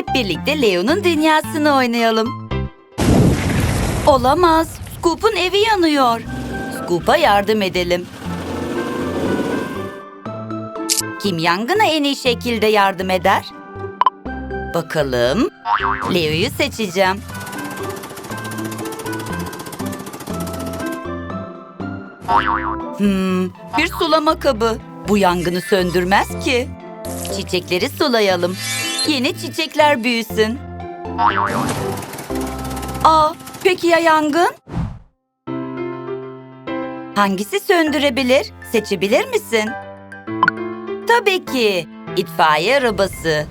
Hep birlikte Leo'nun dünyasını oynayalım. Olamaz. Scoop'un evi yanıyor. Scoop'a yardım edelim. Kim yangına en iyi şekilde yardım eder? Bakalım. Leo'yu seçeceğim. Hmm, bir sulama kabı. Bu yangını söndürmez ki. Çiçekleri sulayalım. Yeni çiçekler büyüsün. Aa, peki ya yangın? Hangisi söndürebilir? Seçebilir misin? Tabii ki. İtfaiye arabası.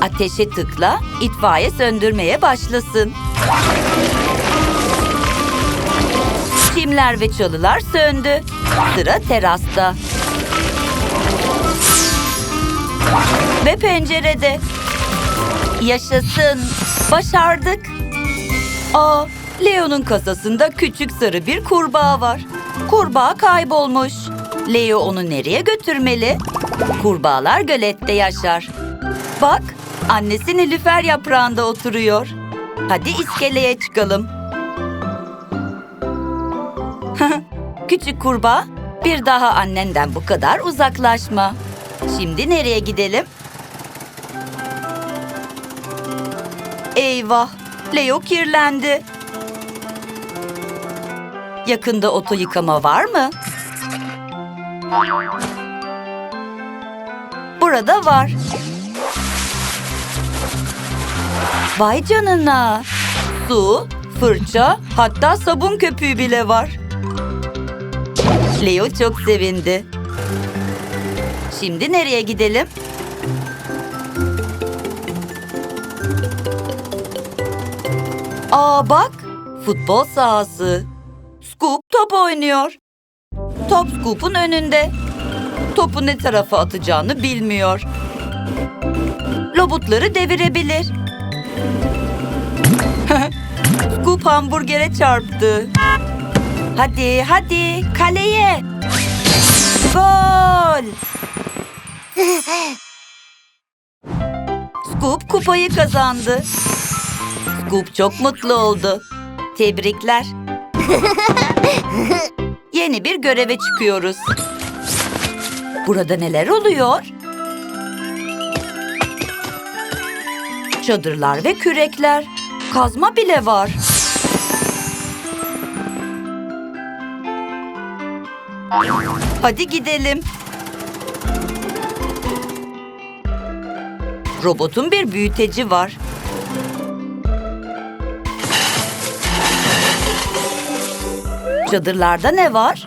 Ateşe tıkla, itfaiye söndürmeye başlasın. Çimler ve çalılar söndü. Sıra terasta. Ve pencerede. Yaşasın. Başardık. Aa, Leo'nun kasasında küçük sarı bir kurbağa var. Kurbağa kaybolmuş. Leo onu nereye götürmeli? Kurbağalar gölette yaşar. Bak, annesi Nilüfer yaprağında oturuyor. Hadi iskeleye çıkalım. Küçük kurbağa, bir daha annenden bu kadar uzaklaşma. Şimdi nereye gidelim? Eyvah, Leo kirlendi. Yakında oto yıkama var mı? Burada var. Vay canına. Su, fırça, hatta sabun köpüğü bile var. Leo çok sevindi. Şimdi nereye gidelim? Aa bak, futbol sahası. Scoop top oynuyor. Top Scoop'un önünde. Topu ne tarafa atacağını bilmiyor. Robotları devirebilir. Scoop hamburgere çarptı. Hadi hadi kaleye. Gol. Scoop kupayı kazandı. Scoop çok mutlu oldu. Tebrikler. Yeni bir göreve çıkıyoruz. Burada neler oluyor? Çadırlar ve kürekler. Kazma bile var. Hadi gidelim. Robotun bir büyüteci var. Çadırlarda ne var?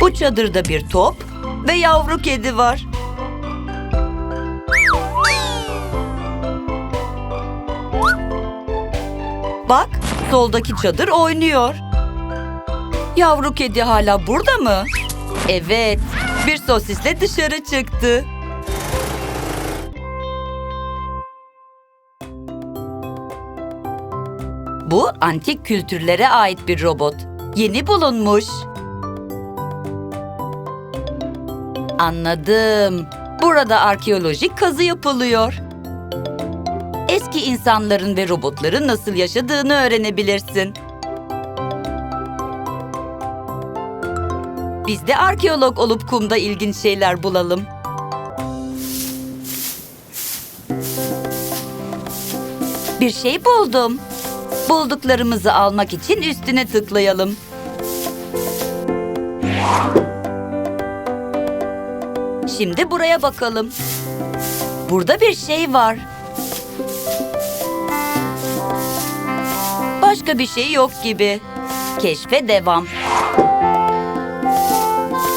Bu çadırda bir top ve yavru kedi var. Bak, soldaki çadır oynuyor. Yavru kedi hala burada mı? Evet, bir sosisle dışarı çıktı. Bu antik kültürlere ait bir robot. Yeni bulunmuş. Anladım. Burada arkeolojik kazı yapılıyor. Eski insanların ve robotların nasıl yaşadığını öğrenebilirsin. Biz de arkeolog olup kumda ilginç şeyler bulalım. Bir şey buldum. Bulduklarımızı almak için üstüne tıklayalım. Şimdi buraya bakalım. Burada bir şey var. Başka bir şey yok gibi. Keşfe devam.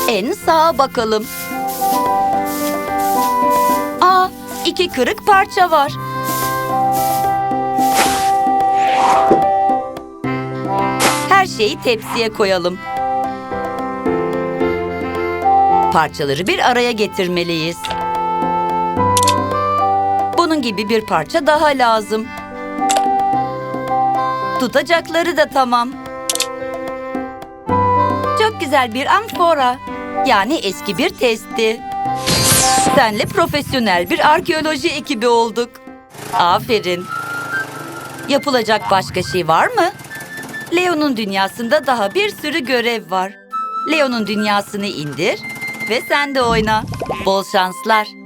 En sağa bakalım. Aa, iki kırık parça var. Şeyi tepsiye koyalım. Parçaları bir araya getirmeliyiz. Bunun gibi bir parça daha lazım. Tutacakları da tamam. Çok güzel bir amfora. Yani eski bir testi. Senle profesyonel bir arkeoloji ekibi olduk. Aferin. Yapılacak başka şey var mı? Leo'nun dünyasında daha bir sürü görev var. Leo'nun dünyasını indir ve sen de oyna. Bol şanslar.